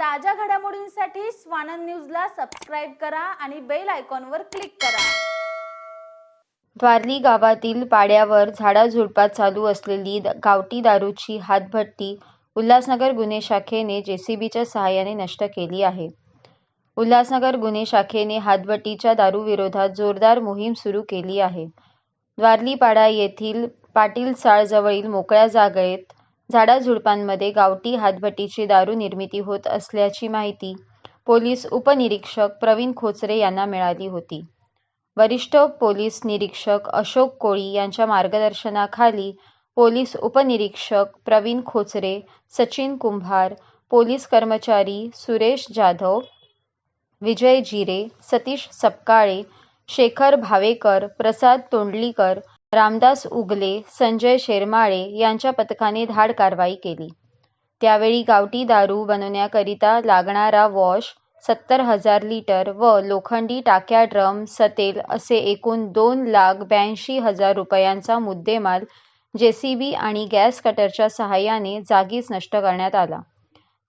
ताज्या घडामोडींसाठी स्वानंद न्यूजला सबस्क्राईब करा आणि बेल आयकॉनवर क्लिक करा. द्वारली गावातील पाड्यावर झाडाझुडपात चालू असलेली गावठी दारूची हातभट्टी उल्हासनगर गुन्हे शाखेने जेसीबीच्या सहाय्याने नष्ट केली आहे. उल्हासनगर गुन्हे शाखेने हातभट्टीच्या दारूविरोधात जोरदार मोहीम सुरू केली आहे. द्वारलीपाडा येथील पाटील चाळजवळील मोकळ्या जागेत झाडाझुडपांमध्ये गावठी हातभट्टीची दारू निर्मिती होत असल्याची माहिती पोलीस उपनिरीक्षक प्रवीण खोचरे यांना मिळाली होती. वरिष्ठ पोलीस निरीक्षक अशोक कोळी यांच्या मार्गदर्शनाखाली पोलीस उपनिरीक्षक प्रवीण खोचरे सचिन कुंभार पोलीस कर्मचारी सुरेश जाधव विजय जिरे सतीश सपकाळे शेखर भावेकर प्रसाद तोंडलीकर रामदास उगले संजय शेरमाळे यांच्या पथकाने धाड कारवाई केली. त्यावेळी गावठी दारू बनवण्याकरिता लागणारा वॉश सत्तर हजार लिटर व लोखंडी टाक्या ड्रम सतेल असे एकूण दोन लाख ब्याऐंशी हजार रुपयांचा मुद्देमाल जेसीबी आणि गॅस कटरच्या सहाय्याने जागीच नष्ट करण्यात आला.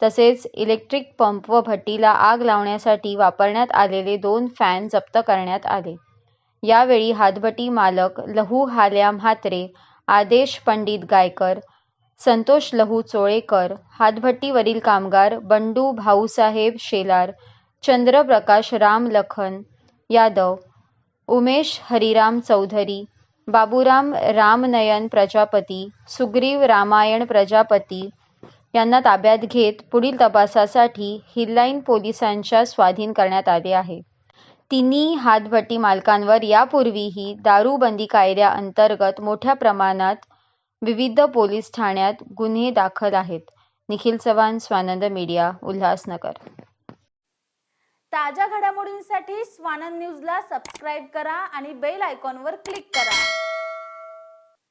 तसेच इलेक्ट्रिक पंप व भट्टीला आग लावण्यासाठी वापरण्यात आलेले दोन फॅन जप्त करण्यात आले. यावेळी हातभटी मालक लहू हाल्या म्हात्रे आदेश पंडित गायकर संतोष लहू चोळेकर हातभट्टीवरील कामगार बंडू भाऊसाहेब शेलार चंद्रप्रकाश राम लखन यादव उमेश हरिराम चौधरी बाबूराम रामनयन प्रजापती सुग्रीव रामायण प्रजापती यांना ताब्यात घेत पुढील तपासासाठी हिल्लाईन पोलिसांच्या स्वाधीन करण्यात आले आहे. तिन्ही हातभट्टी मालकांवर यापूर्वीही दारूबंदी कायद्याअंतर्गत मोठ्या प्रमाणात विविध पोलीस ठाण्यात गुन्हे दाखल आहेत. निखिल चव्हाण स्वानंद मीडिया उल्हासनगर. ताज्या घडामोडींसाठी स्वानंद न्यूजला सबस्क्राईब करा आणि बेल आयकॉनवर क्लिक करा.